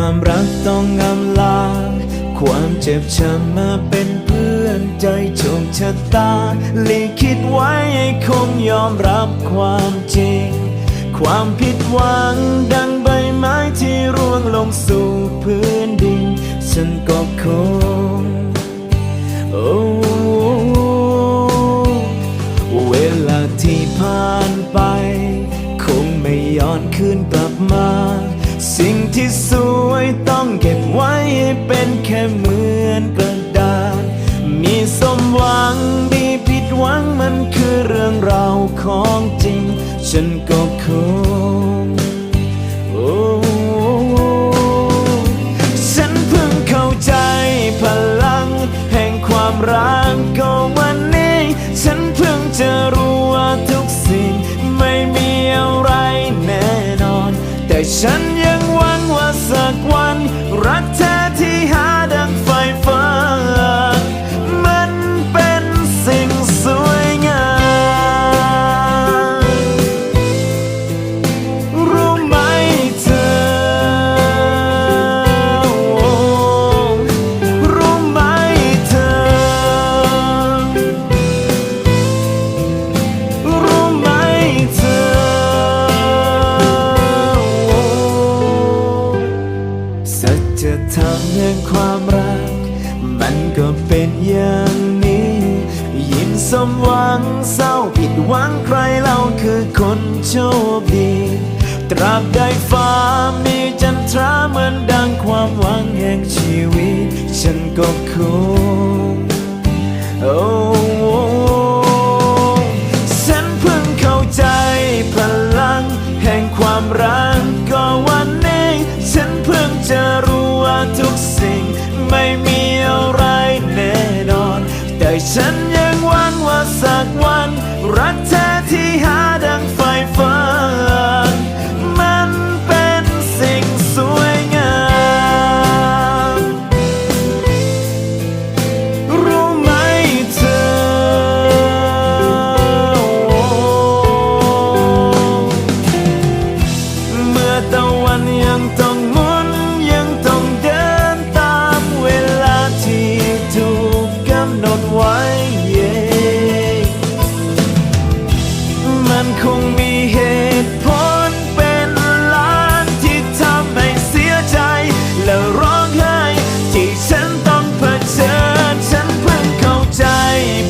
ความรักต้องอำลา ความเจ็บช้ำมาเป็นเพื่อนใจโชคชะตาลิขิตไว้คงยอมรับความจริง ความผิดหวังดังใบไม้ที่ร่วงลงสู่พื้นดิน ฉันก็คงโอ้เวลาที่ผ่านไป คงไม่ย้อนคืนกลับมา สิ่งที่สวยต้องเก็บไว้ให้เป็นแค่เหมือนกระดาษ มีสมหวังมีผิดหวังมันคือเรื่องราวของจริง ฉันก็คงโอ้ฉันเพิ่งเข้าใจพลัง แห่งความรักก็วันนี้ ฉันเพิ่งจะรู้ว่าทุกสิ่งไม่มีอะไรแน่นอน แต่ฉัน มันก็เป็นอย่างนี้ ยิ้มสมหวังเศร้าผิดหวังใครเราคือคนโชคดี ตราบใดฟ้ามีจันทราเหมือนดังความหวังแห่งชีวิต ฉันก็คงโอ้ฉันเพิ่งเข้าใจพลัง แห่งความรักก็วันนี้ ฉันเพิ่งจะรู้ว่าทุกสิ่งไม่มี ฉันยังหวังว่าสักวันรัก คงมีเหตุผลเป็นล้านที่ทำให้เสียใจ และร้องไห้ที่ฉันต้องเผชิญฉันเพิ่งเข้าใจ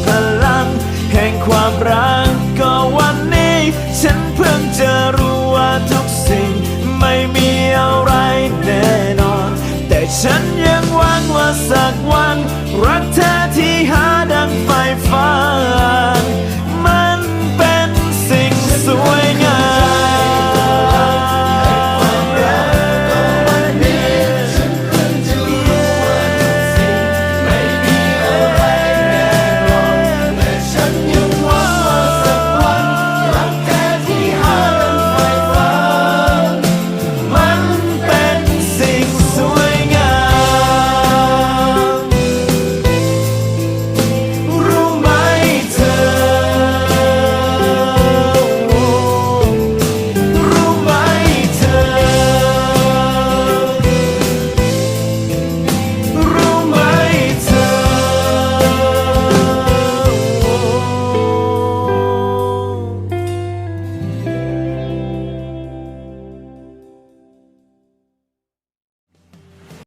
พลัง แห่งความรักก็วันนี้ ฉันเพิ่งจะรู้ว่าทุกสิ่งไม่มีอะไรแน่นอน แต่ฉันยังหวังว่าสักวัน รักแท้ที่หา